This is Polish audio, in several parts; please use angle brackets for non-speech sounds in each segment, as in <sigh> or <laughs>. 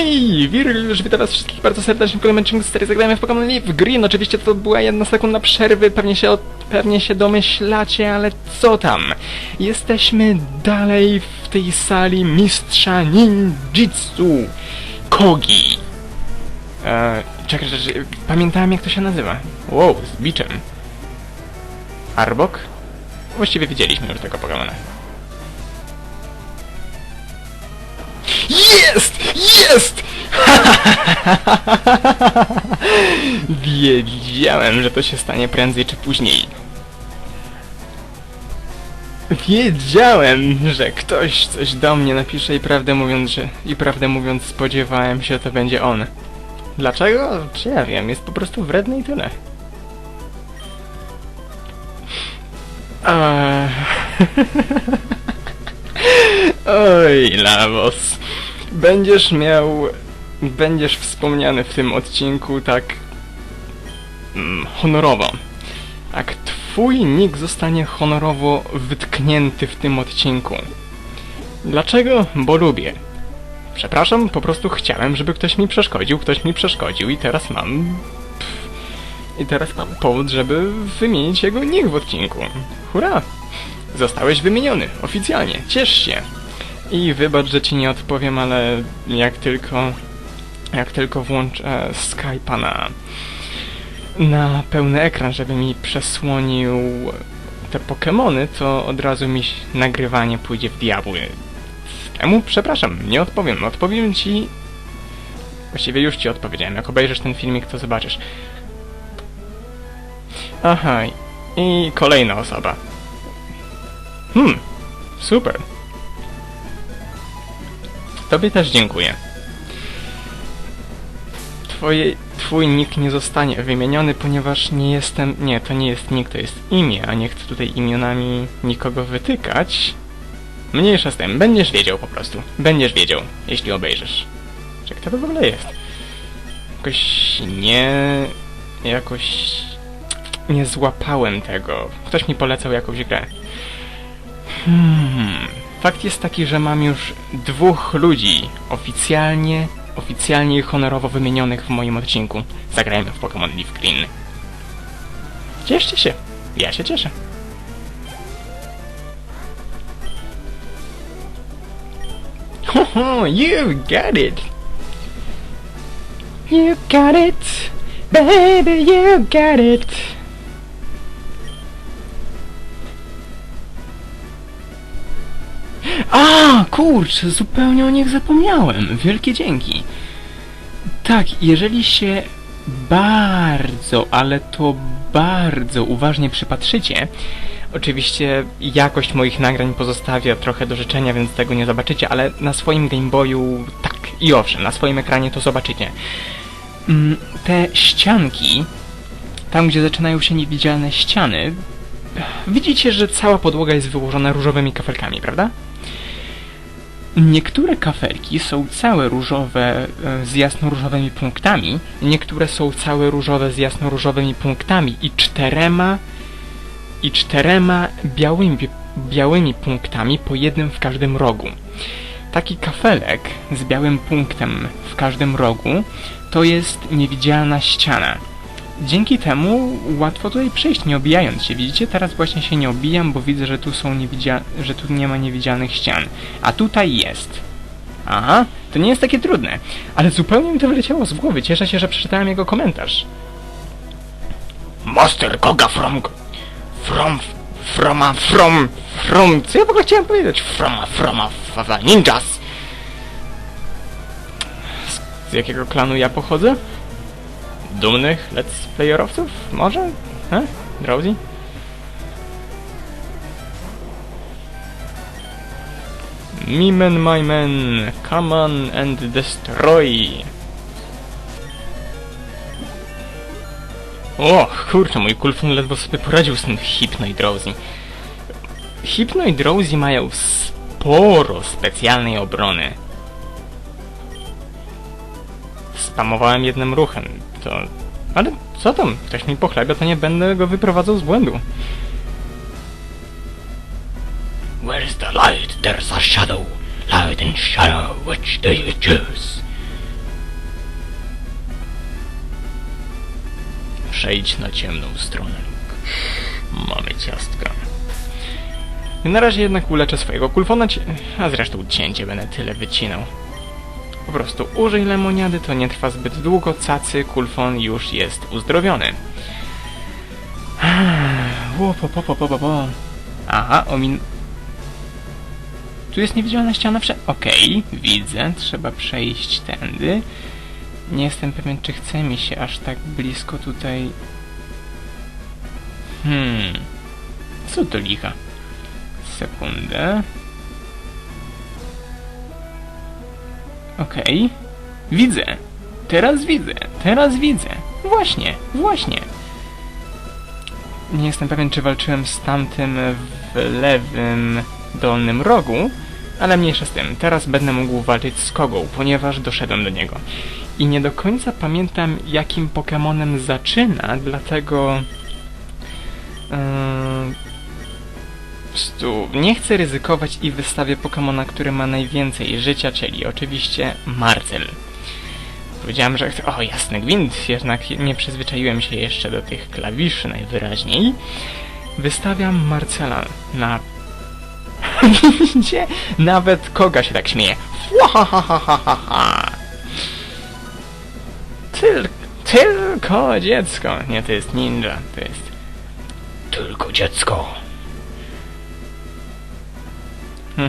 Hej! Wirl, witam was wszystkich bardzo serdecznie w kolejnym odcinku serii Zagrajmy w Pokémon Leaf Green. Oczywiście to była jedna sekunda przerwy, pewnie się, od, pewnie się domyślacie, ale co tam? Jesteśmy dalej w tej sali mistrza ninjitsu Kogi. Eee, czekaj, czekaj, pamiętałem jak to się nazywa. Wow, z biczem. Arbok? Właściwie widzieliśmy już tego Pokemona. Jest! Jest! <laughs> Wiedziałem, że to się stanie prędzej czy później. Wiedziałem, że ktoś coś do mnie napisze i prawdę mówiąc, że i prawdę mówiąc spodziewałem się, to będzie on. Dlaczego? Czy ja wiem, jest po prostu wredny i tyle. Eee... <laughs> Oj, Lavos. Będziesz miał... Będziesz wspomniany w tym odcinku tak... Mm, honorowo. Jak twój nick zostanie honorowo wytknięty w tym odcinku. Dlaczego? Bo lubię. Przepraszam, po prostu chciałem, żeby ktoś mi przeszkodził, ktoś mi przeszkodził i teraz mam... I teraz mam powód, żeby wymienić jego nick w odcinku. Hurra! Zostałeś wymieniony, oficjalnie, ciesz się. I wybacz, że ci nie odpowiem, ale jak tylko... Jak tylko włączę Skype'a na... na pełny ekran, żeby mi przesłonił te Pokemony, to od razu mi nagrywanie pójdzie w diabły. Temu przepraszam, nie odpowiem. Odpowiem ci... Właściwie już ci odpowiedziałem. Jak obejrzysz ten filmik, to zobaczysz. Aha, i kolejna osoba. Hmm, super. Tobie też dziękuję. Twoje, twój nick nie zostanie wymieniony, ponieważ nie jestem... Nie, to nie jest nick, to jest imię, a nie chcę tutaj imionami nikogo wytykać. Mniejsza z tym, będziesz wiedział po prostu. Będziesz wiedział, jeśli obejrzysz. Czy kto to w ogóle jest? Jakoś nie... Jakoś... Nie złapałem tego. Ktoś mi polecał jakąś grę. Hmm. Fakt jest taki, że mam już dwóch ludzi oficjalnie, oficjalnie i honorowo wymienionych w moim odcinku. Zagrajmy w Pokémon Leaf Green. Cieszcie się. Ja się cieszę. Hoho, you got it! You got it! Baby, you got it! Kurczę, zupełnie o nich zapomniałem. Wielkie dzięki. Tak, jeżeli się bardzo, ale to bardzo uważnie przypatrzycie, oczywiście jakość moich nagrań pozostawia trochę do życzenia, więc tego nie zobaczycie, ale na swoim Game Boyu tak, i owszem, na swoim ekranie to zobaczycie. Mm, Te ścianki, tam gdzie zaczynają się niewidzialne ściany, widzicie, że cała podłoga jest wyłożona różowymi kafelkami, prawda? Niektóre kafelki są całe różowe e, z jasno-różowymi punktami, niektóre są całe różowe z jasno-różowymi punktami i czterema i czterema białymi, białymi punktami po jednym w każdym rogu. Taki kafelek z białym punktem w każdym rogu to jest niewidzialna ściana. Dzięki temu łatwo tutaj przejść, nie obijając się. Widzicie? Teraz właśnie się nie obijam, bo widzę, że tu są że tu nie ma niewidzialnych ścian. A tutaj jest. Aha, to nie jest takie trudne. Ale zupełnie mi to wyleciało z głowy. Cieszę się, że przeczytałem jego komentarz. Master Koga from... From... From... From... From... Co ja w ogóle chciałem powiedzieć? From... From... from ninjas! Z jakiego klanu ja pochodzę? Dumnych let's playerowców? Może? He? Drowsy? Me man, my man, come on and destroy! O, kurczę, mój kulfun ledwo sobie poradził z tym Hypno i Drowsy. Hypno i mają sporo specjalnej obrony. Spamowałem jednym ruchem, to... Ale co tam? Ktoś mi pochlebia, to nie będę go wyprowadzał z błędu. Where's the light? There's a shadow. Light and shadow, which do you choose? Przejdź na ciemną stronę. Mamy ciastka. Na razie jednak uleczę swojego kulfona, a zresztą cięcie będę tyle wycinał. Po prostu użyj lemoniady, to nie trwa zbyt długo, cacy, kulfon już jest uzdrowiony. <sighs> Ło, po, po, po, po, po, po. Aha, omin... Tu jest niewidzialna ściana wsze... Okej, widzę, trzeba przejść tędy. Nie jestem pewien, czy chce mi się aż tak blisko tutaj... Hmm... Co to licha? Sekundę... Okej. Widzę. Teraz widzę. Teraz widzę. Właśnie, właśnie. Nie jestem pewien, czy walczyłem z tamtym w lewym dolnym rogu, ale mniejsza z tym. Teraz będę mógł walczyć z Kogą, ponieważ doszedłem do niego. I nie do końca pamiętam, jakim Pokemonem zaczyna, dlatego... Yy, prostu nie chcę ryzykować i wystawię Pokemona, który ma najwięcej życia, czyli oczywiście Marcel. Powiedziałem, że. O, jasny gwint, jednak nie przyzwyczaiłem się jeszcze do tych klawiszy najwyraźniej. Wystawiam Marcela na... Gdzie? <laughs> Nawet Koga się tak śmieje. Fłahahahaha. Tyl... Tylko dziecko. Nie, to jest ninja. To jest... Tylko dziecko.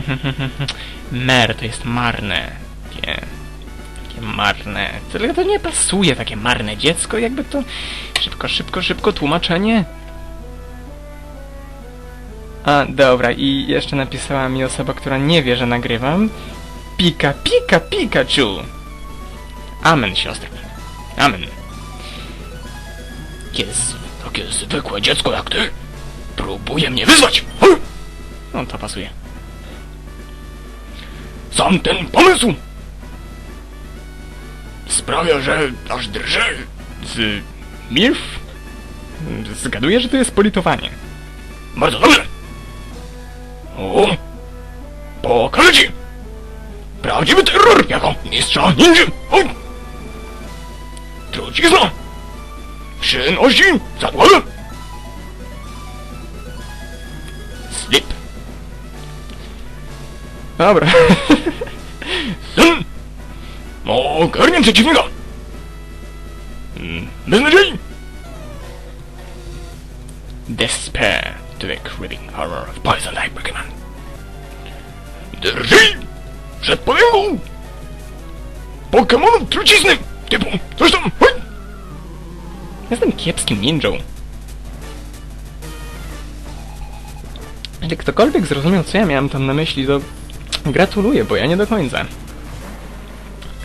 <laughs> Mer to jest marne. Takie, takie marne. Tylko to nie pasuje, takie marne dziecko, jakby to... Szybko, szybko, szybko, tłumaczenie. A, dobra, i jeszcze napisała mi osoba, która nie wie, że nagrywam. Pika, pika, Pikachu! Amen, siostra. Amen. Jest takie zwykłe dziecko jak ty. Próbuje mnie wyzwać. No, to pasuje. Sam ten pomysł sprawia, że aż drżę z milf. Zgaduję, że to jest politowanie. Bardzo dobrze. O, pokażę ci. Prawdziwy terror jako mistrza ninja. Oj. Trucizna. Przynosi zadługę. Dobra. <laughs> Syn! Ogarnię przeciwnika! Mm, Bez nadziei! Despair to the creeping horror of poison like Pokémon. Drżyj! Przed potęgą! Pokémonów trucizny! Typu, coś tam! Jestem kiepskim ninją. Jeśli ktokolwiek zrozumiał, co ja miałem tam na myśli, to gratuluję, bo ja nie do końca.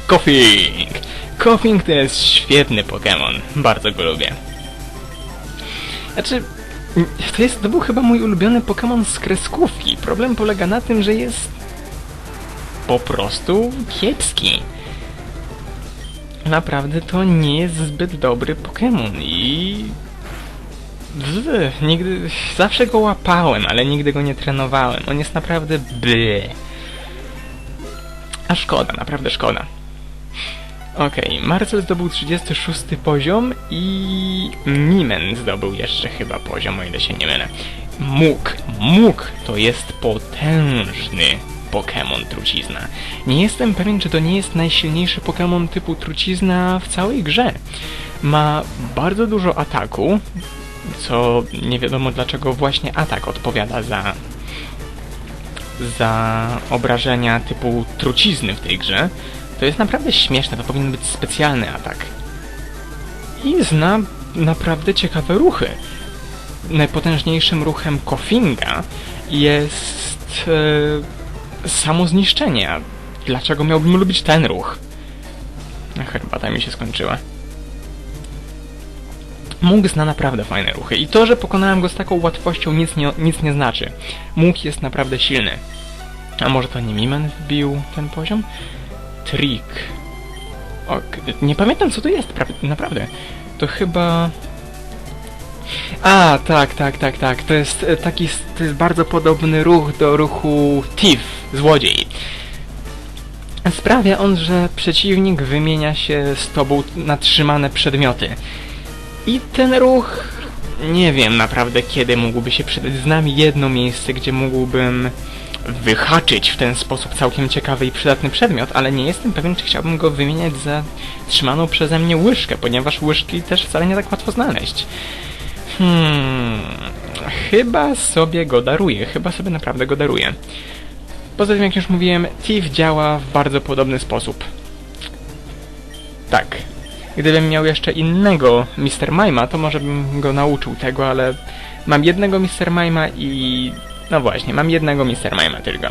Koffing! Koffing to jest świetny Pokémon. Bardzo go lubię. Znaczy, to, jest, to był chyba mój ulubiony Pokémon z kreskówki. Problem polega na tym, że jest po prostu kiepski. Naprawdę to nie jest zbyt dobry Pokémon i... Bzz, nigdy... Zawsze go łapałem, ale nigdy go nie trenowałem. On jest naprawdę ble. A szkoda, naprawdę szkoda. Okej, Marcel zdobył 36 poziom i Mimen zdobył jeszcze chyba poziom, o ile się nie mylę. Muk, Muk to jest potężny Pokémon trucizna. Nie jestem pewien, czy to nie jest najsilniejszy Pokémon typu trucizna w całej grze. Ma bardzo dużo ataku, co nie wiadomo dlaczego właśnie atak odpowiada za za obrażenia typu trucizny w tej grze. To jest naprawdę śmieszne, to powinien być specjalny atak. I zna naprawdę ciekawe ruchy. Najpotężniejszym ruchem Koffinga jest e, samo zniszczenie. A Dlaczego miałbym lubić ten ruch? Herbata mi się skończyła. Mógł zna naprawdę fajne ruchy i to, że pokonałem go z taką łatwością nic nie, nic nie znaczy. Mógł jest naprawdę silny. A może to nie Mimen wbił ten poziom? Trick. O, nie pamiętam co to jest, pra- naprawdę. To chyba... A, tak, tak, tak, tak. To jest e, taki, to jest bardzo podobny ruch do ruchu Thief, złodziej. Sprawia on, że przeciwnik wymienia się z tobą na trzymane przedmioty. I ten ruch... Nie wiem naprawdę kiedy mógłby się przydać. Znam jedno miejsce, gdzie mógłbym wyhaczyć w ten sposób całkiem ciekawy i przydatny przedmiot, ale nie jestem pewien, czy chciałbym go wymieniać za trzymaną przeze mnie łyżkę, ponieważ łyżki też wcale nie tak łatwo znaleźć. Hmm... Chyba sobie go daruję, chyba sobie naprawdę go daruję. Poza tym, jak już mówiłem, Thief działa w bardzo podobny sposób. Tak. Gdybym miał jeszcze innego Mr. Mima, to może bym go nauczył tego, ale mam jednego Mr. Mima i... No właśnie, mam jednego Mr. Mima tylko.